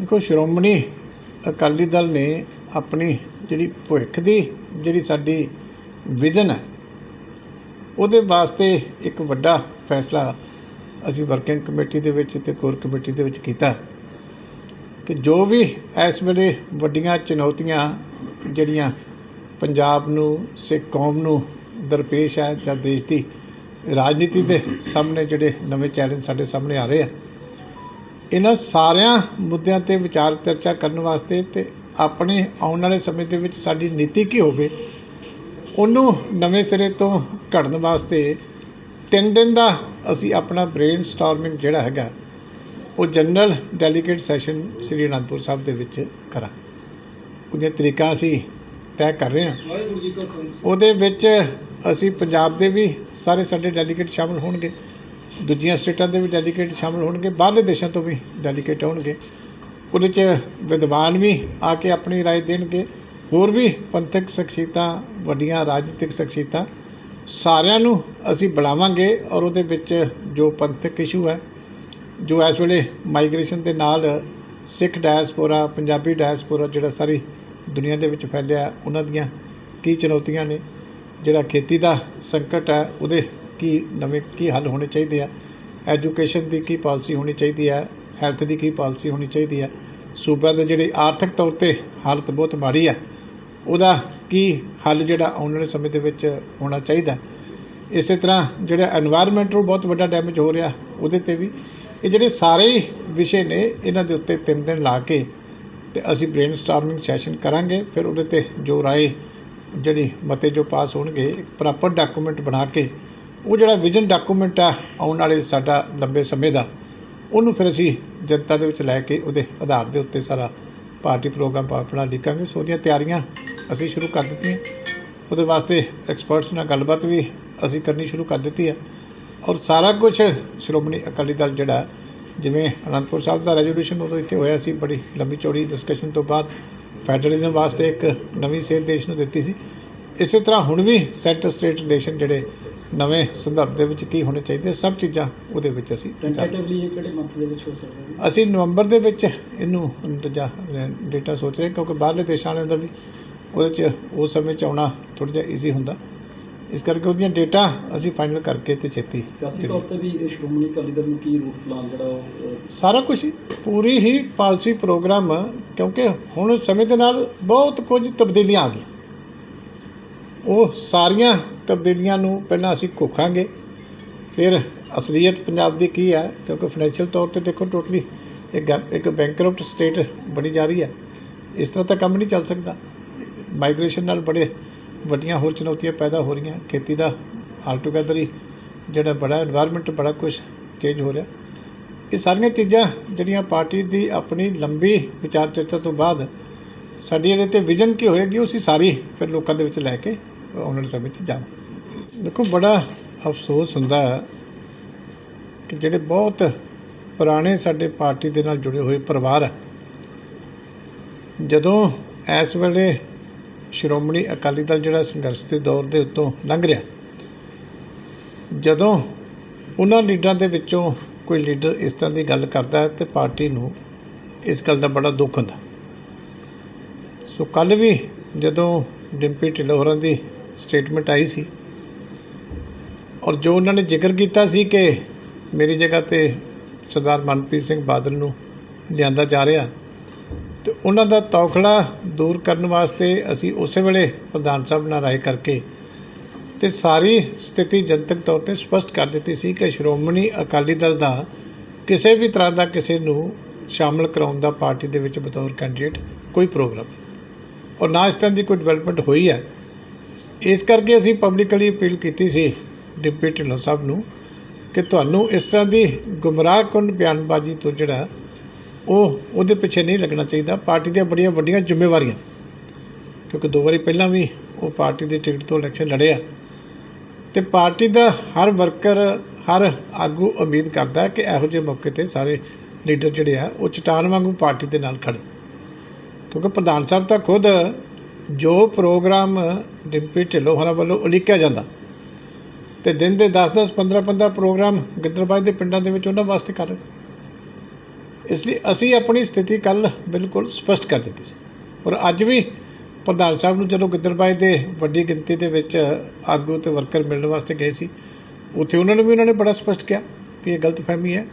ਦੇਖੋ ਸ਼੍ਰੋਮਣੀ ਅਕਾਲੀ ਦਲ ਨੇ ਆਪਣੀ ਜਿਹੜੀ ਭਵਿੱਖ ਦੀ ਜਿਹੜੀ ਸਾਡੀ ਵਿਜ਼ਨ ਹੈ, ਉਹਦੇ ਵਾਸਤੇ ਇੱਕ ਵੱਡਾ ਫੈਸਲਾ ਅਸੀਂ ਵਰਕਿੰਗ ਕਮੇਟੀ ਦੇ ਵਿੱਚ ਤੇ ਕੋਰ ਕਮੇਟੀ ਦੇ ਵਿੱਚ ਕੀਤਾ ਕਿ ਜੋ ਵੀ ਇਸ ਵੇਲੇ ਵੱਡੀਆਂ ਚੁਣੌਤੀਆਂ ਜਿਹੜੀਆਂ ਪੰਜਾਬ ਨੂੰ, ਸਿੱਖ ਕੌਮ ਨੂੰ ਦਰਪੇਸ਼ ਹੈ ਜਾਂ ਦੇਸ਼ ਦੀ ਰਾਜਨੀਤੀ ਦੇ ਸਾਹਮਣੇ ਜਿਹੜੇ ਨਵੇਂ ਚੈਲੰਜ ਸਾਡੇ ਸਾਹਮਣੇ ਆ ਰਹੇ ਆ ਇਹਨਾਂ ਸਾਰਿਆਂ ਮੁੱਦਿਆਂ ਤੇ ਵਿਚਾਰ ਚਰਚਾ ਕਰਨ ਵਾਸਤੇ ਤੇ ਆਪਣੇ ਆਉਣ ਵਾਲੇ ਸਮੇਂ ਦੇ ਵਿੱਚ ਸਾਡੀ ਨੀਤੀ ਕੀ ਹੋਵੇ ਉਹਨੂੰ ਨਵੇਂ ਸਿਰੇ ਤੋਂ ਘੜਨ ਵਾਸਤੇ ਤਿੰਨ ਦਿਨ ਦਾ ਅਸੀਂ ਆਪਣਾ ਬ੍ਰੇਨ ਸਟਾਰਮਿੰਗ ਜਿਹੜਾ ਹੈਗਾ ਉਹ general delegate session Shri Anandpur Sahib ਦੇ ਵਿੱਚ ਕਰਾਂ ਉਹਦੀਆਂ ਤਰੀਕਾਂ ਅਸੀਂ ਤੈਅ ਕਰ ਰਹੇ ਹਾਂ। ਉਹਦੇ ਵਿੱਚ ਅਸੀਂ ਪੰਜਾਬ ਦੇ ਵੀ ਸਾਰੇ ਸਾਡੇ ਡੈਲੀਗੇਟ ਸ਼ਾਮਲ ਹੋਣਗੇ। ਦੂਜੀਆਂ ਸਟੇਟਾਂ ਦੇ ਵੀ ਡੈਲੀਗੇਟ ਸ਼ਾਮਲ ਹੋਣਗੇ ਬਾਹਰਲੇ ਦੇਸ਼ਾਂ ਤੋਂ ਵੀ ਡੈਲੀਗੇਟ ਹੋਣਗੇ ਉਹਦੇ 'ਚ ਵਿਦਵਾਨ ਵੀ ਆ ਕੇ ਆਪਣੀ رائے ਦੇਣਗੇ ਹੋਰ ਵੀ ਪੰਥਕ ਸ਼ਖਸੀਅਤਾਂ ਵੱਡੀਆਂ ਰਾਜਨੀਤਿਕ ਸ਼ਖਸੀਅਤਾਂ ਸਾਰਿਆਂ ਨੂੰ ਅਸੀਂ ਬੁਲਾਵਾਂਗੇ ਔਰ ਉਹਦੇ ਵਿੱਚ ਜੋ ਪੰਥਕ ਇਸ਼ੂ ਹੈ ਜੋ ਇਸ ਵੇਲੇ ਮਾਈਗ੍ਰੇਸ਼ਨ ਦੇ ਨਾਲ ਸਿੱਖ ਡਾਇਸਪੋਰਾ ਪੰਜਾਬੀ ਡਾਇਸਪੋਰਾ ਜਿਹੜਾ ਸਾਰੀ ਦੁਨੀਆ ਦੇ ਵਿੱਚ ਫੈਲਿਆ ਹੈ, ਉਹਨਾਂ ਦੀਆਂ ਕੀ ਚੁਣੌਤੀਆਂ ਨੇ ਜਿਹੜਾ ਖੇਤੀ ਦਾ ਸੰਕਟ ਹੈ ਉਹਦੇ ਕੀ ਨਵੇਂ ਕੀ ਹੱਲ ਹੋਣੇ ਚਾਹੀਦੇ ਆ? ਐਜੂਕੇਸ਼ਨ ਦੀ ਕੀ ਪਾਲਿਸੀ ਹੋਣੀ ਚਾਹੀਦੀ ਹੈ ਹੈਲਥ ਦੀ ਕੀ ਪਾਲਿਸੀ ਹੋਣੀ ਚਾਹੀਦੀ ਆ? ਸੂਬਾ ਦੇ ਜਿਹੜੇ ਆਰਥਿਕ ਤੌਰ ਤੇ ਹਾਲਤ ਬਹੁਤ ਮਾੜੀ ਆ, ਉਹਦਾ ਕੀ ਹੱਲ ਜਿਹੜਾ ਆਉਣ ਵਾਲੇ ਸਮੇਂ ਦੇ ਵਿੱਚ ਹੋਣਾ ਚਾਹੀਦਾ? ਇਸੇ ਤਰ੍ਹਾਂ ਜਿਹੜਾ এনवायरमेंट ਨੂੰ ਬਹੁਤ ਵੱਡਾ ਡੈਮੇਜ ਹੋ ਰਿਹਾ, ਉਹਦੇ ਤੇ ਵੀ ਇਹ ਜਿਹੜੇ ਸਾਰੇ ਵਿਸ਼ੇ ਨੇ, ਇਹਨਾਂ ਦੇ ਉੱਤੇ ਤਿੰਨ ਦਿਨ ਲਾ ਕੇ ਤੇ ਅਸੀਂ ਬ੍ਰੇਨਸਟਾਰਮਿੰਗ ਸੈਸ਼ਨ ਕਰਾਂਗੇ, ਫਿਰ ਉਹਦੇ ਤੇ ਜੋ ਰਾਏ ਜਿਹੜੀ ਮਤੇ ਜੋ ਪਾਸ ਹੋਣਗੇ, ਇੱਕ ਪ੍ਰੋਪਰ ਡਾਕੂਮੈਂਟ ਬਣਾ ਕੇ ਉਹ ਜਿਹੜਾ ਵਿਜ਼ਨ ਡਾਕੂਮੈਂਟ ਆ, ਆਉਣ ਵਾਲੇ ਸਾਡਾ ਲੰਬੇ ਸਮੇਂ ਦਾ, ਉਹਨੂੰ ਫਿਰ ਅਸੀਂ ਜਨਤਾ ਦੇ ਵਿੱਚ ਲੈ ਕੇ ਉਹਦੇ ਆਧਾਰ ਦੇ ਉੱਤੇ ਸਾਰਾ ਪਾਰਟੀ ਪ੍ਰੋਗਰਾਮ ਆਪਣਾ ਲਿਖਾਂਗੇ ਸੋ ਉਹਦੀਆਂ ਤਿਆਰੀਆਂ ਅਸੀਂ ਸ਼ੁਰੂ ਕਰ ਦਿੱਤੀਆਂ। ਉਹਦੇ ਵਾਸਤੇ ਐਕਸਪਰਟਸ ਨਾਲ ਗੱਲਬਾਤ ਵੀ ਅਸੀਂ ਕਰਨੀ ਸ਼ੁਰੂ ਕਰ ਦਿੱਤੀ ਹੈ। ਔਰ ਸਾਰਾ ਕੁਝ ਸ਼੍ਰੋਮਣੀ ਅਕਾਲੀ ਦਲ ਜਿਹੜਾ, ਜਿਵੇਂ ਅਨੰਦਪੁਰ ਸਾਹਿਬ ਦਾ ਰੈਜ਼ੋਲੂਸ਼ਨ ਉਦੋਂ ਇੱਥੇ ਹੋਇਆ ਸੀ, ਬੜੀ ਲੰਬੀ ਚੌੜੀ ਡਿਸਕਸ਼ਨ ਤੋਂ ਬਾਅਦ ਫੈਡਰਲਿਜ਼ਮ ਵਾਸਤੇ ਇੱਕ ਨਵੀਂ ਸੇਧ ਦੇਸ਼ ਨੂੰ ਦਿੱਤੀ ਸੀ। ਇਸੇ ਤਰ੍ਹਾਂ ਹੁਣ ਵੀ ਸੈਂਟਰ ਸਟੇਟ ਰਿਲੇਸ਼ਨ ਜਿਹੜੇ ਨਵੇਂ ਸੰਦਰਭ ਦੇ ਵਿੱਚ ਕੀ ਹੋਣੇ ਚਾਹੀਦੇ ਸਭ ਚੀਜ਼ਾਂ ਉਹਦੇ ਵਿੱਚ ਅਸੀਂ ਟੈਂਟੇਟਿਵਲੀ ਇਹ ਕਿਹੜੇ ਮੰਥ ਦੇ ਵਿੱਚ ਹੋ ਸਕਦਾ ਹੈ ਅਸੀਂ ਨਵੰਬਰ ਦੇ ਵਿੱਚ ਇਹਨੂੰ ਦੂਜਾ ਡੇਟਾ ਸੋਚ ਰਹੇ ਕਿਉਂਕਿ ਬਾਹਰਲੇ ਦੇਸ਼ਾਂ ਵਾਲਿਆਂ ਦਾ ਵੀ ਉਹਦੇ 'ਚ ਉਸ ਸਮੇਂ 'ਚ ਆਉਣਾ ਥੋੜਾ ਜਿਹਾ ਈਜ਼ੀ ਹੁੰਦਾ। ਇਸ ਕਰਕੇ ਉਹਦੀਆਂ ਡੇਟਾ ਅਸੀਂ ਫਾਈਨਲ ਕਰਕੇ ਤੇ ਛੇਤੀ ਸਿਆਸੀ ਤੌਰ ਤੇ ਵੀ ਇਹ ਸ਼੍ਰੋਮਣੀ ਅਕਾਲੀ ਦਲ ਨੂੰ ਕੀ ਰੂਟ ਪਲਾਨ ਜਿਹੜਾ ਉਹ ਸਾਰਾ ਕੁਝ ਪੂਰੀ ਹੀ ਪਾਲਿਸੀ ਪ੍ਰੋਗਰਾਮ ਕਿਉਂਕਿ ਹੁਣ ਸਮੇਂ ਦੇ ਨਾਲ ਬਹੁਤ ਕੁਝ ਤਬਦੀਲੀਆਂ ਆ ਗਈਆਂ। ਉਹ ਸਾਰੀਆਂ ਤਬਦੀਲੀਆਂ ਨੂੰ ਪਹਿਲਾਂ ਅਸੀਂ ਘੋਖਾਂਗੇ। ਫਿਰ ਅਸਲੀਅਤ ਪੰਜਾਬ ਦੀ ਕੀ ਹੈ? ਕਿਉਂਕਿ ਫਾਈਨੈਂਸ਼ੀਅਲ ਤੌਰ ਤੇ ਦੇਖੋ ਟੋਟਲੀ ਇੱਕ ਇੱਕ ਬੈਂਕਰਪਟ ਸਟੇਟ ਬਣੀ ਜਾ ਰਹੀ ਹੈ। ਇਸ ਤਰ੍ਹਾਂ ਤਾਂ ਕੰਮ ਨਹੀਂ ਚੱਲ ਸਕਦਾ। ਮਾਈਗ੍ਰੇਸ਼ਨ ਨਾਲ ਬੜੇ ਵੱਡੀਆਂ ਹੋਰ ਚੁਣੌਤੀਆਂ ਪੈਦਾ ਹੋ ਰਹੀਆਂ। ਖੇਤੀ ਦਾ ਆਲ ਆਲਟੂਗੇਦਰ ਹੀ ਜਿਹੜਾ ਬੜਾ এনवायरमेंट ਬੜਾ ਕੁਝ ਚੇਂਜ ਹੋ ਰਿਹਾ। ਇਹ ਸਾਰੀਆਂ ਚੀਜ਼ਾਂ ਜਿਹੜੀਆਂ ਪਾਰਟੀ ਦੀ ਆਪਣੀ ਲੰਬੀ ਵਿਚਾਰ ਚਰਚਾ ਤੋਂ ਬਾਅਦ ਸਾਡੀ ਇਹਦੇ ਤੇ ਵਿਜ਼ਨ ਕੀ ਹੋਏਗੀ ਉਸੇ ਸਾਰੀ ਫਿਰ ਲੋਕਾਂ ਦੇ ਵਿੱਚ ਲੈ ਕੇ ਆਉਣ ਵਾਲੇ ਸਮੇਂ 'ਚ ਜਾਵਾਂ। ਦੇਖੋ, ਬੜਾ ਅਫਸੋਸ ਹੁੰਦਾ ਹੈ ਕਿ ਜਿਹੜੇ ਬਹੁਤ ਪੁਰਾਣੇ ਸਾਡੇ ਪਾਰਟੀ ਦੇ ਨਾਲ ਜੁੜੇ ਹੋਏ ਪਰਿਵਾਰ ਆ, ਜਦੋਂ ਇਸ ਵੇਲੇ ਸ਼੍ਰੋਮਣੀ ਅਕਾਲੀ ਦਲ ਜਿਹੜਾ ਸੰਘਰਸ਼ ਦੇ ਦੌਰ ਦੇ ਉੱਤੋਂ ਲੰਘ ਰਿਹਾ, ਜਦੋਂ ਉਹਨਾਂ ਲੀਡਰਾਂ ਦੇ ਵਿੱਚੋਂ ਕੋਈ ਲੀਡਰ ਇਸ ਤਰ੍ਹਾਂ ਦੀ ਗੱਲ ਕਰਦਾ ਹੈ ਤੇ ਪਾਰਟੀ ਨੂੰ ਇਸ ਗੱਲ ਦਾ ਬੜਾ ਦੁੱਖ ਹੁੰਦਾ। ਸੋ ਕੱਲ ਵੀ ਜਦੋਂ ਡਿੰਪੀ ਢਿੱਲੋਂ ਹੋਰਾਂ ਦੀ ਸਟੇਟਮੈਂਟ ਆਈ ਸੀ। ਔਰ ਜੋ ਉਹਨਾਂ ਨੇ ਜ਼ਿਕਰ ਕੀਤਾ ਸੀ ਕਿ ਮੇਰੀ ਜਗ੍ਹਾ ਤੇ ਸਰਦਾਰ ਮਨਪ੍ਰੀਤ ਸਿੰਘ ਬਾਦਲ ਨੂੰ ਲਿਆਂਦਾ ਜਾ ਰਿਹਾ, ਤੇ ਉਹਨਾਂ ਦਾ ਤੌਖਲਾ ਦੂਰ ਕਰਨ ਵਾਸਤੇ ਅਸੀਂ ਉਸੇ ਵੇਲੇ ਪ੍ਰਧਾਨ ਸਾਹਿਬ ਨਾਲ ਰਾਏ ਕਰਕੇ ਤੇ ਸਾਰੀ ਸਥਿਤੀ ਜਨਤਕ ਤੌਰ ਤੇ ਸਪਸ਼ਟ ਕਰ ਦਿੱਤੀ ਸੀ ਕਿ ਸ਼੍ਰੋਮਣੀ ਅਕਾਲੀ ਦਲ ਦਾ ਕਿਸੇ ਵੀ ਤਰ੍ਹਾਂ ਦਾ ਕਿਸੇ ਨੂੰ ਸ਼ਾਮਲ ਕਰਾਉਣ ਦਾ ਪਾਰਟੀ ਦੇ ਵਿੱਚ ਬਤੌਰ ਕੈਂਡੀਡੇਟ ਕੋਈ ਪ੍ਰੋਗਰਾਮ ਔਰ ਨਾ ਇਸ ਤਰ੍ਹਾਂ ਦੀ ਕੋਈ ਡਿਵੈਲਪਮੈਂਟ ਹੋਈ ਹੈ ਇਸ ਕਰਕੇ ਅਸੀਂ ਪਬਲਿਕਲੀ ਅਪੀਲ ਕੀਤੀ ਸੀ ਡਿਪਟੀ ਢਿੱਲੋਂ ਸਾਹਿਬ ਨੂੰ ਕਿ ਤੁਹਾਨੂੰ ਇਸ ਤਰ੍ਹਾਂ ਦੀ ਗੁੰਮਰਾਹਕੁੰਨ ਬਿਆਨਬਾਜ਼ੀ ਤੋਂ ਜਿਹੜਾ ਉਹ ਉਹਦੇ ਪਿੱਛੇ ਨਹੀਂ ਲੱਗਣਾ ਚਾਹੀਦਾ। ਪਾਰਟੀ ਦੀਆਂ ਬੜੀਆਂ ਵੱਡੀਆਂ ਜ਼ਿੰਮੇਵਾਰੀਆਂ, ਕਿਉਂਕਿ ਦੋ ਵਾਰੀ ਪਹਿਲਾਂ ਵੀ ਉਹ ਪਾਰਟੀ ਦੀ ਟਿਕਟ ਤੋਂ ਇਲੈਕਸ਼ਨ ਲੜਿਆ ਤੇ ਪਾਰਟੀ ਦਾ ਹਰ ਵਰਕਰ ਹਰ ਆਗੂ ਉਮੀਦ ਕਰਦਾ ਕਿ ਇਹੋ ਜਿਹੇ ਮੌਕੇ ਤੇ ਸਾਰੇ ਲੀਡਰ ਜਿਹੜੇ ਆ, ਉਹ ਚਟਾਨ ਵਾਂਗੂ ਪਾਰਟੀ ਦੇ ਨਾਲ ਖੜਨ ਕਿਉਂਕਿ ਪ੍ਰਧਾਨ ਸਾਹਿਬ ਤਾਂ ਖੁਦ ਜੋ ਪ੍ਰੋਗਰਾਮ ਡਿੰਪੀ ਢਿੱਲੋਂ ਹੋਰਾਂ ਵੱਲੋਂ ਉਲੀਕਿਆ ਜਾਂਦਾ, ਤੇ ਦਿਨ ਦੇ 10-10 15-15 ਪ੍ਰੋਗਰਾਮ ਗਿੱਦੜਬਾਜ ਦੇ ਪਿੰਡਾਂ ਦੇ ਵਿੱਚ ਉਹਨਾਂ ਵਾਸਤੇ ਕਰ ਇਸ ਲਈ ਅਸੀਂ ਆਪਣੀ ਸਥਿਤੀ ਕੱਲ ਬਿਲਕੁਲ ਸਪਸ਼ਟ ਕਰ ਦਿੱਤੀ ਸੀ। ਔਰ ਅੱਜ ਵੀ ਪ੍ਰਧਾਨ ਸਾਹਿਬ ਨੂੰ ਜਦੋਂ ਗਿੱਦੜਬਾਜ਼ ਦੇ ਵੱਡੀ ਗਿਣਤੀ ਦੇ ਵਿੱਚ ਆਗੂ ਤੇ ਵਰਕਰ ਮਿਲਣ ਵਾਸਤੇ ਗਏ ਸੀ, ਉੱਥੇ ਉਹਨਾਂ ਨੂੰ ਵੀ ਉਹਨਾਂ ਨੇ ਬੜਾ ਸਪਸ਼ਟ ਕਿਹਾ ਵੀ ਇਹ ਗਲਤਫਹਿਮੀ ਹੈ।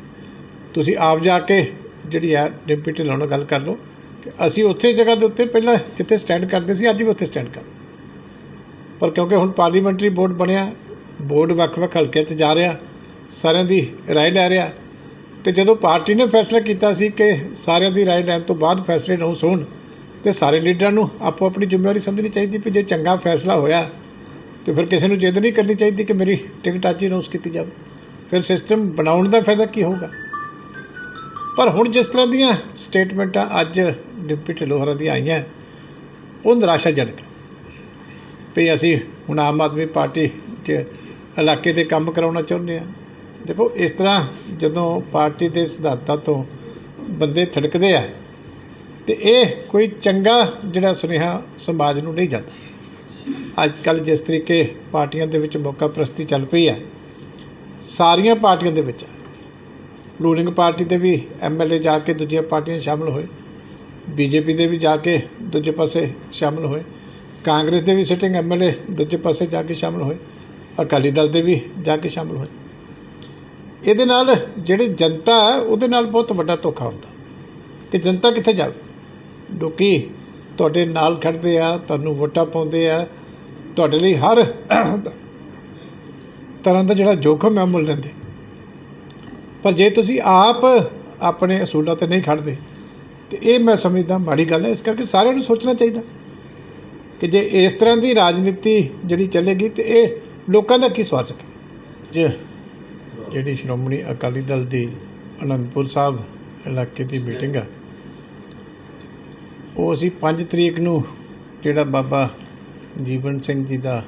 ਤੁਸੀਂ ਆਪ ਜਾ ਕੇ ਜਿਹੜੀ ਹੈ ਡਿੰਪੀ ਢਿੱਲੋਂ ਨਾਲ ਗੱਲ ਕਰ ਲਓ। ਅਸੀਂ ਉੱਥੇ ਜਗ੍ਹਾ ਦੇ ਉੱਤੇ ਪਹਿਲਾਂ ਜਿੱਥੇ ਸਟੈਂਡ ਕਰਦੇ ਸੀ ਅੱਜ ਵੀ ਉੱਥੇ ਸਟੈਂਡ ਕਰ ਪਰ ਕਿਉਂਕਿ ਹੁਣ ਪਾਰਲੀਮੈਂਟਰੀ ਬੋਰਡ ਬਣਿਆ ਬੋਰਡ ਵੱਖ-ਵੱਖ ਹਲਕਿਆਂ 'ਚ ਜਾ ਰਿਹਾ ਸਾਰਿਆਂ ਦੀ رائے ਲੈ ਰਿਹਾ ਤੇ ਜਦੋਂ ਪਾਰਟੀ ਨੇ ਫੈਸਲਾ ਕੀਤਾ ਸੀ ਕਿ ਸਾਰਿਆਂ ਦੀ رائے ਲੈਣ ਤੋਂ ਬਾਅਦ ਫੈਸਲੇ ਨੂੰ ਹੋਣ ਤੇ ਸਾਰੇ ਲੀਡਰਾਂ ਨੂੰ ਆਪੋ ਆਪਣੀ ਜ਼ਿੰਮੇਵਾਰੀ ਸਮਝਣੀ ਚਾਹੀਦੀ ਵੀ ਜੇ ਚੰਗਾ ਫੈਸਲਾ ਹੋਇਆ ਤੇ ਫਿਰ ਕਿਸੇ ਨੂੰ ਜਿੱਦ ਨਹੀਂ ਕਰਨੀ ਚਾਹੀਦੀ ਕਿ ਮੇਰੀ ਟਿਕਟ ਅੱਜ ਹੀ ਅਨਾਉਂਸ ਕੀਤੀ ਜਾਵੇ ਫਿਰ ਸਿਸਟਮ ਬਣਾਉਣ ਦਾ ਫਾਇਦਾ ਕੀ ਹੋਊਗਾ ਪਰ ਹੁਣ ਜਿਸ ਤਰ੍ਹਾਂ ਦੀਆਂ ਸਟੇਟਮੈਂਟਾਂ ਅੱਜ ਡਿਪਟੀ ਢਿੱਲੋਂ ਹੋਰਾਂ ਦੀਆਂ ਆਈਆਂ। ਉਹ ਨਿਰਾਸ਼ਾਜਨਕ ਵੀ ਅਸੀਂ ਹੁਣ ਆਮ ਆਦਮੀ ਪਾਰਟੀ 'ਚ ਇਲਾਕੇ 'ਤੇ ਕੰਮ ਕਰਾਉਣਾ ਚਾਹੁੰਦੇ ਆ ਦੇਖੋ, ਇਸ ਤਰ੍ਹਾਂ ਜਦੋਂ ਪਾਰਟੀ ਦੇ ਸਿਧਾਂਤਾਂ ਤੋਂ ਬੰਦੇ ਥੜਕਦੇ ਆ, ਤੇ ਇਹ ਕੋਈ ਚੰਗਾ ਜਿਹੜਾ ਸੁਨੇਹਾ ਸਮਾਜ ਨੂੰ ਨਹੀਂ ਜਾਂਦਾ। ਅੱਜ ਕੱਲ ਜਿਸ ਤਰੀਕੇ ਪਾਰਟੀਆਂ ਦੇ ਵਿੱਚ ਮੌਕਾ ਪ੍ਰਸਤੀ ਚੱਲ ਪਈ ਹੈ ਸਾਰੀਆਂ ਪਾਰਟੀਆਂ ਦੇ ਵਿੱਚ। ਰੂਲਿੰਗ ਪਾਰਟੀ ਦੇ ਵੀ ਐਮਐਲਏ ਜਾ ਕੇ ਦੂਜੀਆਂ ਪਾਰਟੀਆਂ 'ਚ ਸ਼ਾਮਲ ਹੋਏ। ਬੀਜੇਪੀ ਦੇ ਵੀ ਜਾ ਕੇ ਦੂਜੇ ਪਾਸੇ ਸ਼ਾਮਲ ਹੋਏ। ਕਾਂਗਰਸ ਦੇ ਵੀ ਸਿਟਿੰਗ ਐਮਐਲਏ ਦੂਜੇ ਪਾਸੇ ਜਾ ਕੇ ਸ਼ਾਮਲ ਹੋਏ। ਅਕਾਲੀ ਦਲ ਦੇ ਵੀ ਜਾ ਕੇ ਸ਼ਾਮਲ ਹੋਏ। ਇਹਦੇ ਨਾਲ ਜਿਹੜੀ ਜਨਤਾ ਹੈ, ਉਹਦੇ ਨਾਲ ਬਹੁਤ ਵੱਡਾ ਧੋਖਾ ਹੁੰਦਾ। ਕਿ ਜਨਤਾ ਕਿੱਥੇ ਜਾਵੇ? ਲੋਕੀ ਤੁਹਾਡੇ ਨਾਲ ਖੜਦੇ ਆ, ਤੁਹਾਨੂੰ ਵੋਟਾਂ ਪਾਉਂਦੇ ਆ। ਤੁਹਾਡੇ ਲਈ ਹਰ ਤਰ੍ਹਾਂ ਦਾ ਜਿਹੜਾ ਜੋਖਮ ਹੈ ਮੁੱਲ ਲੈਂਦੇ। ਪਰ ਜੇ ਤੁਸੀਂ ਆਪ ਆਪਣੇ ਅਸੂਲਾਂ ਤੇ ਨਹੀਂ ਖੜਦੇ ਤੇ ਇਹ ਮੈਂ ਸਮਝਦਾ ਮਾੜੀ ਗੱਲ ਹੈ ਇਸ ਕਰਕੇ ਸਾਰਿਆਂ ਨੂੰ ਸੋਚਣਾ ਚਾਹੀਦਾ ਕਿ ਜੇ ਇਸ ਤਰ੍ਹਾਂ ਦੀ ਰਾਜਨੀਤੀ ਜਿਹੜੀ ਚੱਲੇਗੀ ਤੇ ਇਹ ਲੋਕਾਂ ਦਾ ਕੀ ਸਵਾਰ ਸਕੇ ਜੇ। ਜਿਹੜੀ ਸ਼੍ਰੋਮਣੀ ਅਕਾਲੀ ਦਲ ਦੀ ਅਨੰਦਪੁਰ ਸਾਹਿਬ ਇਲਾਕੇ ਦੀ ਮੀਟਿੰਗ ਆ ਉਹ ਅਸੀਂ 5 ਤਰੀਕ ਨੂੰ ਜਿਹੜਾ ਬਾਬਾ ਜੀਵਨ ਸਿੰਘ ਜੀ ਦਾ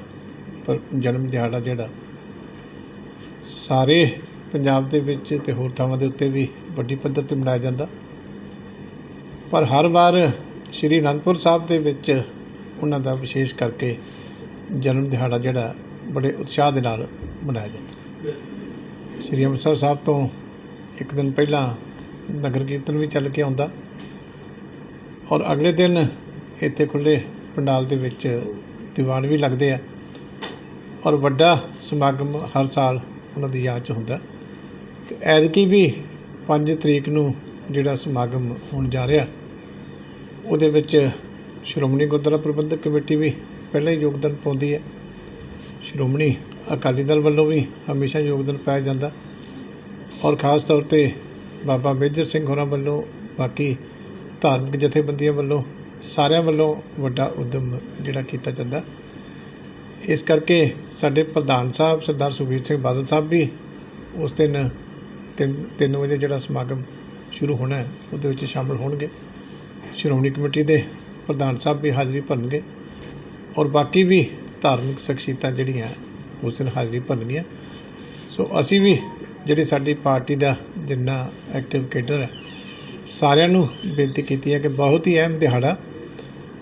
ਜਨਮ ਦਿਹਾੜਾ ਜਿਹੜਾ ਸਾਰੇ ਪੰਜਾਬ ਦੇ ਵਿੱਚ ਤੇ ਹੋਰ ਥਾਵਾਂ ਦੇ ਉੱਤੇ ਵੀ ਵੱਡੀ ਪੱਧਰ ਤੇ ਮਨਾਇਆ ਜਾਂਦਾ। ਪਰ ਹਰ ਵਾਰ ਸ੍ਰੀ ਅਨੰਦਪੁਰ ਸਾਹਿਬ ਦੇ ਵਿੱਚ ਉਹਨਾਂ ਦਾ ਵਿਸ਼ੇਸ਼ ਕਰਕੇ ਜਨਮ ਦਿਹਾੜਾ ਜਿਹੜਾ ਬੜੇ ਉਤਸ਼ਾਹ ਦੇ ਨਾਲ ਮਨਾਇਆ ਜਾਂਦਾ ਸ੍ਰੀ ਅੰਮ੍ਰਿਤਸਰ ਸਾਹਿਬ ਤੋਂ ਇੱਕ ਦਿਨ ਪਹਿਲਾਂ ਨਗਰ ਕੀਰਤਨ ਵੀ ਚੱਲ ਕੇ ਆਉਂਦਾ ਔਰ ਅਗਲੇ ਦਿਨ ਇੱਥੇ ਖੁੱਲੇ ਪੰਡਾਲ ਦੇ ਵਿੱਚ ਦੀਵਾਨ ਵੀ ਲੱਗਦੇ ਆ ਔਰ ਵੱਡਾ ਸਮਾਗਮ ਹਰ ਸਾਲ ਉਹਨਾਂ ਦੀ ਯਾਦ 'ਚ ਹੁੰਦਾ ਤੇ ਐਤਕੀ ਵੀ 5 ਤਰੀਕ ਨੂੰ ਜਿਹੜਾ ਸਮਾਗਮ ਹੋਣ ਜਾ ਰਿਹਾ ਉਹਦੇ ਵਿੱਚ ਸ਼੍ਰੋਮਣੀ ਗੁਰਦੁਆਰਾ ਪ੍ਰਬੰਧਕ ਕਮੇਟੀ ਵੀ ਪਹਿਲਾਂ ਹੀ ਯੋਗਦਾਨ ਪਾਉਂਦੀ ਹੈ। ਸ਼੍ਰੋਮਣੀ ਅਕਾਲੀ ਦਲ ਵੱਲੋਂ ਵੀ ਹਮੇਸ਼ਾ ਯੋਗਦਾਨ ਪਾਇਆ ਜਾਂਦਾ। ਔਰ ਖਾਸ ਤੌਰ ਤੇ ਬਾਬਾ ਮੇਜਰ ਸਿੰਘ ਹੋਰਾਂ ਵੱਲੋਂ, ਬਾਕੀ ਧਾਰਮਿਕ ਜਥੇਬੰਦੀਆਂ ਵੱਲੋਂ, ਸਾਰਿਆਂ ਵੱਲੋਂ ਵੱਡਾ ਉਦਮ ਜਿਹੜਾ ਕੀਤਾ ਜਾਂਦਾ। ਇਸ ਕਰਕੇ ਸਾਡੇ ਪ੍ਰਧਾਨ ਸਾਹਿਬ ਸਰਦਾਰ ਸੁਖਬੀਰ ਸਿੰਘ ਬਾਦਲ ਸਾਹਿਬ ਵੀ ਉਸ ਦਿਨ 3 3 ਵਜੇ ਜਿਹੜਾ ਸਮਾਗਮ ਸ਼ੁਰੂ ਹੋਣਾ ਹੈ, ਉਹਦੇ ਵਿੱਚ ਸ਼ਾਮਲ ਹੋਣਗੇ। ਸ਼੍ਰੋਮਣੀ ਕਮੇਟੀ ਦੇ ਪ੍ਰਧਾਨ ਸਾਹਿਬ ਵੀ ਹਾਜ਼ਰੀ ਭਰਨਗੇ ਔਰ ਬਾਕੀ ਵੀ ਧਾਰਮਿਕ ਸ਼ਖਸੀਅਤਾਂ ਜਿਹੜੀਆਂ ਉਸ ਦਿਨ ਹਾਜ਼ਰੀ ਭਰਨਗੀਆਂ। ਸੋ ਅਸੀਂ ਵੀ ਜਿਹੜੀ ਸਾਡੀ ਪਾਰਟੀ ਦਾ ਜਿੰਨਾ ਐਕਟਿਵ ਕੇਡਰ ਹੈ, ਸਾਰਿਆਂ ਨੂੰ ਬੇਨਤੀ ਕੀਤੀ ਹੈ ਕਿ ਬਹੁਤ ਹੀ ਅਹਿਮ ਦਿਹਾੜਾ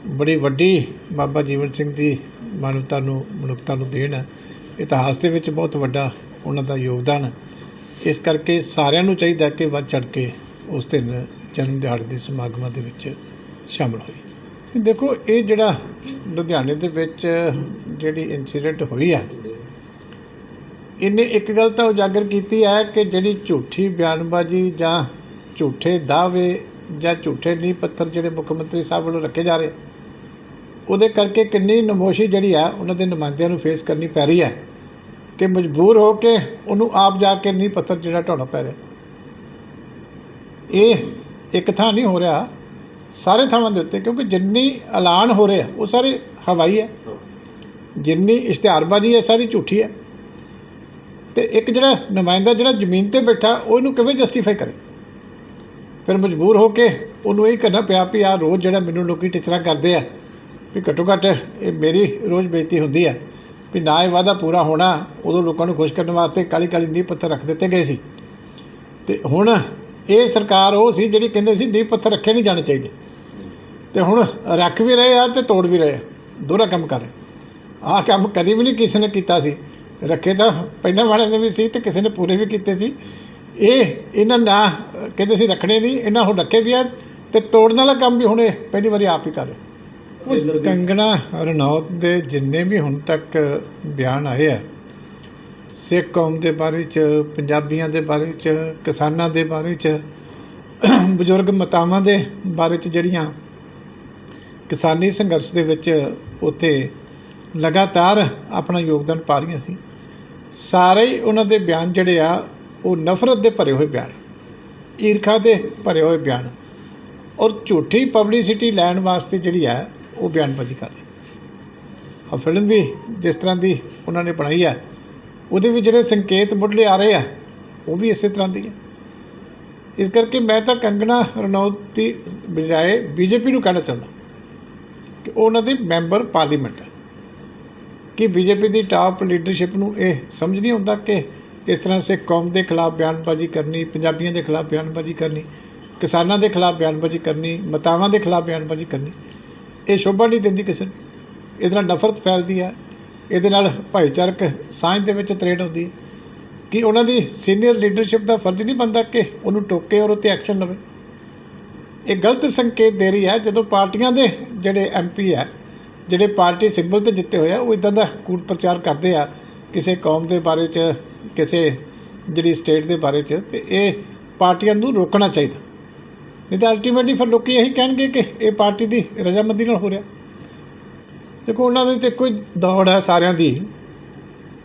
ਬੜੀ ਵੱਡੀ ਬਾਬਾ ਜੀਵਨ ਸਿੰਘ ਦੀ ਮਾਨਵਤਾ ਨੂੰ, ਮਨੁੱਖਤਾ ਨੂੰ ਦੇਣ ਹੈ। ਇਤਿਹਾਸ ਦੇ ਵਿੱਚ ਬਹੁਤ ਵੱਡਾ ਉਹਨਾਂ ਦਾ ਯੋਗਦਾਨ ਹੈ। ਇਸ ਕਰਕੇ ਸਾਰਿਆਂ ਨੂੰ ਚਾਹੀਦਾ ਕਿ ਵੱਧ ਚੜ ਕੇ ਉਸ ਦਿਨ ਜਨਮ ਦਿਹਾੜੇ ਦੇ ਸਮਾਗਮਾਂ ਦੇ ਵਿੱਚ ਸ਼ਾਮਲ ਹੋਈ। ਦੇਖੋ, ਇਹ ਜਿਹੜਾ ਲੁਧਿਆਣੇ ਦੇ ਵਿੱਚ ਜਿਹੜੀ ਇਨਸੀਡੈਂਟ ਹੋਈ ਹੈ ਇਹਨੇ ਇੱਕ ਗੱਲ ਤਾਂ ਉਜਾਗਰ ਕੀਤੀ ਹੈ ਕਿ ਜਿਹੜੀ ਝੂਠੀ ਬਿਆਨਬਾਜ਼ੀ ਜਾਂ ਝੂਠੇ ਦਾਅਵੇ ਜਾਂ ਝੂਠੇ ਨੀਂਹ ਪੱਥਰ ਜਿਹੜੇ ਮੁੱਖ ਮੰਤਰੀ ਸਾਹਿਬ ਵੱਲੋਂ ਰੱਖੇ ਜਾ ਰਹੇ, ਉਹਦੇ ਕਰਕੇ ਕਿੰਨੀ ਨਮੋਸ਼ੀ ਜਿਹੜੀ ਆ, ਉਹਨਾਂ ਦੇ ਨੁਮਾਇੰਦਿਆਂ ਨੂੰ ਫੇਸ ਕਰਨੀ ਪੈ ਰਹੀ ਹੈ ਕਿ ਮਜਬੂਰ ਹੋ ਕੇ ਉਹਨੂੰ ਆਪ ਜਾ ਕੇ ਨੀਂਹ ਪੱਥਰ ਜਿਹੜਾ ਢਾਉਣਾ ਪੈ ਰਿਹਾ। ਇਹ ਇੱਕ ਥਾਂ ਨਹੀਂ ਹੋ ਰਿਹਾ, ਸਾਰੇ ਥਾਵਾਂ ਦੇ ਉੱਤੇ, ਕਿਉਂਕਿ ਜਿੰਨੀ ਐਲਾਨ ਹੋ ਰਿਹਾ, ਉਹ ਸਾਰੇ ਹਵਾਈ ਹੈ। ਜਿੰਨੀ ਇਸ਼ਤਿਹਾਰਬਾਜ਼ੀ ਹੈ, ਸਾਰੀ ਝੂਠੀ ਹੈ। ਤੇ ਇੱਕ ਜਿਹੜਾ ਨੁਮਾਇੰਦਾ, ਜਿਹੜਾ ਜ਼ਮੀਨ ਤੇ ਬੈਠਾ, ਉਹਨੂੰ ਕਿਵੇਂ ਜਸਟੀਫਾਈ ਕਰੇ? ਫਿਰ ਮਜਬੂਰ ਹੋ ਕੇ ਉਹਨੂੰ ਇਹ ਕਰਨਾ ਪਿਆ ਵੀ ਆ ਰੋਜ਼ ਜਿਹੜਾ ਮੈਨੂੰ ਲੋਕੀ ਟਿਚਰਾ ਕਰਦੇ ਆ, ਵੀ ਘੱਟੋ ਘੱਟ ਇਹ ਮੇਰੀ ਰੋਜ਼ ਬੇਇੱਜ਼ਤੀ ਹੁੰਦੀ ਹੈ, ਵੀ ਨਾ ਇਹ ਵਾਅਦਾ ਪੂਰਾ ਹੋਣਾ, ਉਦੋਂ ਲੋਕਾਂ ਨੂੰ ਖੁਸ਼ ਕਰਨ ਵਾਸਤੇ ਕਾਲੀ ਕਾਲੀ ਨੀਂਹ ਪੱਥਰ ਰੱਖ ਦਿੱਤੇ ਗਏ ਸੀ। ਤੇ ਹੁਣ ਇਹ ਸਰਕਾਰ ਉਹ ਸੀ ਜਿਹੜੀ ਕਹਿੰਦੇ ਸੀ ਨੀਂਹ ਪੱਥਰ ਰੱਖੇ ਨਹੀਂ ਜਾਣੇ ਚਾਹੀਦੇ। ਤੇ ਹੁਣ ਰੱਖ ਵੀ ਰਹੇ ਆ ਤੇ ਤੋੜ ਵੀ ਰਹੇ ਆ। ਦੋਹਰਾ ਕੰਮ ਕਰ ਰਹੇ ਆਹ ਕੰਮ ਕਦੀ ਵੀ ਨਹੀਂ ਕਿਸੇ ਨੇ ਕੀਤਾ ਸੀ। ਰੱਖੇ ਤਾਂ ਪਹਿਲਾਂ ਵਾਲਿਆਂ ਨੇ ਵੀ ਸੀ ਤੇ ਕਿਸੇ ਨੇ ਪੂਰੇ ਵੀ ਕੀਤੇ ਸੀ। ਇਹ ਇਹਨਾਂ ਨਾ ਕਹਿੰਦੇ ਸੀ ਰੱਖਣੇ ਨਹੀਂ ਇਹਨਾਂ ਹੁਣ ਰੱਖੇ ਵੀ ਆ ਤੇ ਤੋੜਨ ਵਾਲਾ ਕੰਮ ਵੀ ਹੁਣ ਪਹਿਲੀ ਵਾਰੀ ਆਪ ਹੀ ਕਰ ਰਹੇ। ਕੰਗਣਾ ਰਣੌਤ ਦੇ ਜਿੰਨੇ ਵੀ ਹੁਣ ਤੱਕ ਬਿਆਨ ਆਏ ਆ ਸਿੱਖ ਕੌਮ ਦੇ ਬਾਰੇ ਚ, ਪੰਜਾਬੀਆਂ ਦੇ ਬਾਰੇ ਚ, ਕਿਸਾਨਾਂ ਦੇ ਬਾਰੇ ਚ, ਬਜ਼ੁਰਗ ਮਤਾਵਾਂ ਦੇ ਬਾਰੇ ਚ ਜਿਹੜੀਆਂ ਕਿਸਾਨੀ ਸੰਘਰਸ਼ ਦੇ ਵਿੱਚ ਉੱਥੇ ਲਗਾਤਾਰ ਆਪਣਾ ਯੋਗਦਾਨ ਪਾ ਰਹੀਆਂ ਸੀ, ਸਾਰੇ ਹੀ ਉਹਨਾਂ ਦੇ ਬਿਆਨ ਜਿਹੜੇ ਆ, ਉਹ ਨਫ਼ਰਤ ਦੇ ਭਰੇ ਹੋਏ ਬਿਆਨ, ਈਰਖਾ ਦੇ ਭਰੇ ਹੋਏ ਬਿਆਨ ਔਰ ਝੂਠੀ ਪਬਲਿਸਿਟੀ ਲੈਣ ਵਾਸਤੇ ਜਿਹੜੀ ਹੈ ਉਹ ਬਿਆਨਬਾਜ਼ੀ ਕਰ ਰਹੀ ਆ ਫਿਲਮ ਵੀ ਜਿਸ ਤਰ੍ਹਾਂ ਦੀ ਉਹਨਾਂ ਨੇ ਬਣਾਈ ਹੈ ਉਹਦੇ ਵਿੱਚ ਜਿਹੜੇ ਸੰਕੇਤ ਮੁੱਢਲੇ ਆ ਰਹੇ ਆ, ਉਹ ਵੀ ਇਸੇ ਤਰ੍ਹਾਂ ਦੀ ਹੈ ਇਸ ਕਰਕੇ ਮੈਂ ਤਾਂ ਕੰਗਣਾ ਰਣੌਤ ਦੀ ਬਜਾਏ ਬੀਜੇਪੀ ਨੂੰ ਕਹਿਣਾ ਚਾਹੁੰਦਾ ਕਿ ਉਹ ਉਹਨਾਂ ਦੀ ਮੈਂਬਰ ਪਾਰਲੀਮੈਂਟ ਹੈ ਕਿ ਬੀਜੇਪੀ ਦੀ ਟਾਪ ਲੀਡਰਸ਼ਿਪ ਨੂੰ ਇਹ ਸਮਝ ਨਹੀਂ ਆਉਂਦਾ ਕਿ ਇਸ ਤਰ੍ਹਾਂ ਸੇ ਕੌਮ ਦੇ ਖਿਲਾਫ ਬਿਆਨਬਾਜ਼ੀ ਕਰਨੀ, ਪੰਜਾਬੀਆਂ ਦੇ ਖਿਲਾਫ ਬਿਆਨਬਾਜ਼ੀ ਕਰਨੀ, ਕਿਸਾਨਾਂ ਦੇ ਖਿਲਾਫ ਬਿਆਨਬਾਜ਼ੀ ਕਰਨੀ, ਮਤਾਵਾਂ ਦੇ ਖਿਲਾਫ ਬਿਆਨਬਾਜ਼ੀ ਕਰਨੀ, ਇਹ ਸ਼ੋਭਾ ਨਹੀਂ ਦਿੰਦੀ ਕਿਸੇ ਨੂੰ। ਇਹਦੇ ਨਾਲ ਨਫ਼ਰਤ ਫੈਲਦੀ ਹੈ ਇਹਦੇ ਨਾਲ ਭਾਈਚਾਰਕ ਸਾਂਝ ਦੇ ਵਿੱਚ ਤਰੇੜ ਹੁੰਦੀ ਹੈ। ਕਿ ਉਹਨਾਂ ਦੀ ਸੀਨੀਅਰ ਲੀਡਰਸ਼ਿਪ ਦਾ ਫਰਜ਼ ਨਹੀਂ ਬਣਦਾ ਕਿ ਉਹਨੂੰ ਟੋਕੇ ਔਰ ਉੱਤੇ ਐਕਸ਼ਨ ਲਵੇ। ਇਹ ਗਲਤ ਸੰਕੇਤ ਦੇ ਰਹੀ ਹੈ। ਜਦੋਂ ਪਾਰਟੀਆਂ ਦੇ ਜਿਹੜੇ ਐਮਪੀ ਹੈ, ਜਿਹੜੇ ਪਾਰਟੀ ਸਿੰਬਲ ਤੇ ਜਿੱਤੇ ਹੋਏ ਆ, ਉਹ ਇਦਾਂ ਦਾ ਕੂਟ ਪ੍ਰਚਾਰ ਕਰਦੇ ਆ ਕਿਸੇ ਕੌਮ ਦੇ ਬਾਰੇ ਚ, ਕਿਸੇ ਜਿਹੜੀ ਸਟੇਟ ਦੇ ਬਾਰੇ ਚ, ਤੇ ਇਹ ਪਾਰਟੀਆਂ ਨੂੰ ਰੋਕਣਾ ਚਾਹੀਦਾ। ਨਹੀਂ ਤਾਂ ਅਲਟੀਮੇਟਲੀ ਫਿਰ ਲੋਕੀ ਇਹੀ ਕਹਿਣਗੇ ਕਿ ਇਹ ਪਾਰਟੀ ਦੀ ਰਜਾਮੰਦੀ ਨਾਲ ਹੋ ਰਿਹਾ। ਦੇਖੋ, ਉਹਨਾਂ ਦੇ ਤੇ ਕੋਈ ਦੌੜ ਹੈ ਸਾਰਿਆਂ ਦੀ।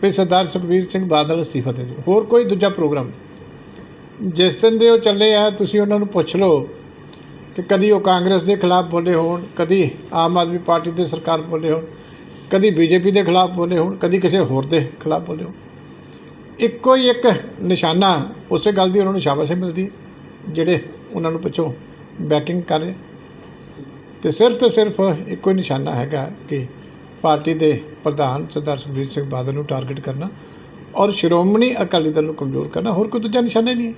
ਵੀ ਸਰਦਾਰ ਸੁਖਬੀਰ ਸਿੰਘ ਬਾਦਲ ਅਸਤੀਫਾ ਦੇ ਦਿਓ। ਹੋਰ ਕੋਈ ਦੂਜਾ ਪ੍ਰੋਗਰਾਮ ਜਿਸ ਦਿਨ ਦੇ ਉਹ ਚੱਲੇ ਆ, ਤੁਸੀਂ ਉਹਨਾਂ ਨੂੰ ਪੁੱਛ ਲਓ ਕਿ ਕਦੀ ਉਹ ਕਾਂਗਰਸ ਦੇ ਖਿਲਾਫ ਬੋਲੇ ਹੋਣ, ਕਦੀ ਆਮ ਆਦਮੀ ਪਾਰਟੀ ਦੇ ਸਰਕਾਰ ਬੋਲੇ ਹੋਣ, ਕਦੀ ਬੀਜੇਪੀ ਦੇ ਖਿਲਾਫ ਬੋਲੇ ਹੋਣ, ਕਦੀ ਕਿਸੇ ਹੋਰ ਦੇ ਖਿਲਾਫ ਬੋਲੇ ਹੋਣ। ਇੱਕੋ ਹੀ ਇੱਕ ਨਿਸ਼ਾਨਾ, ਉਸੇ ਗੱਲ ਦੀ ਉਹਨਾਂ ਨੂੰ ਸ਼ਾਬਾਸ਼ ਮਿਲਦੀ, ਜਿਹੜੇ ਉਹਨਾਂ ਨੂੰ ਪਿੱਛੋਂ ਬੈਕਿੰਗ ਕਰ ਰਹੇ। ਤੇ ਸਿਰਫ ਤੇ ਸਿਰਫ ਇੱਕੋ ਹੀ ਨਿਸ਼ਾਨਾ ਹੈਗਾ ਕਿ ਪਾਰਟੀ ਦੇ ਪ੍ਰਧਾਨ ਸਰਦਾਰ ਸੁਖਬੀਰ ਸਿੰਘ ਬਾਦਲ ਨੂੰ ਟਾਰਗੇਟ ਕਰਨਾ ਔਰ ਸ਼੍ਰੋਮਣੀ ਅਕਾਲੀ ਦਲ ਨੂੰ ਕਮਜ਼ੋਰ ਕਰਨਾ, ਹੋਰ ਕੋਈ ਦੂਜਾ ਨਿਸ਼ਾਨਾ ਨਹੀਂ ਹੈ।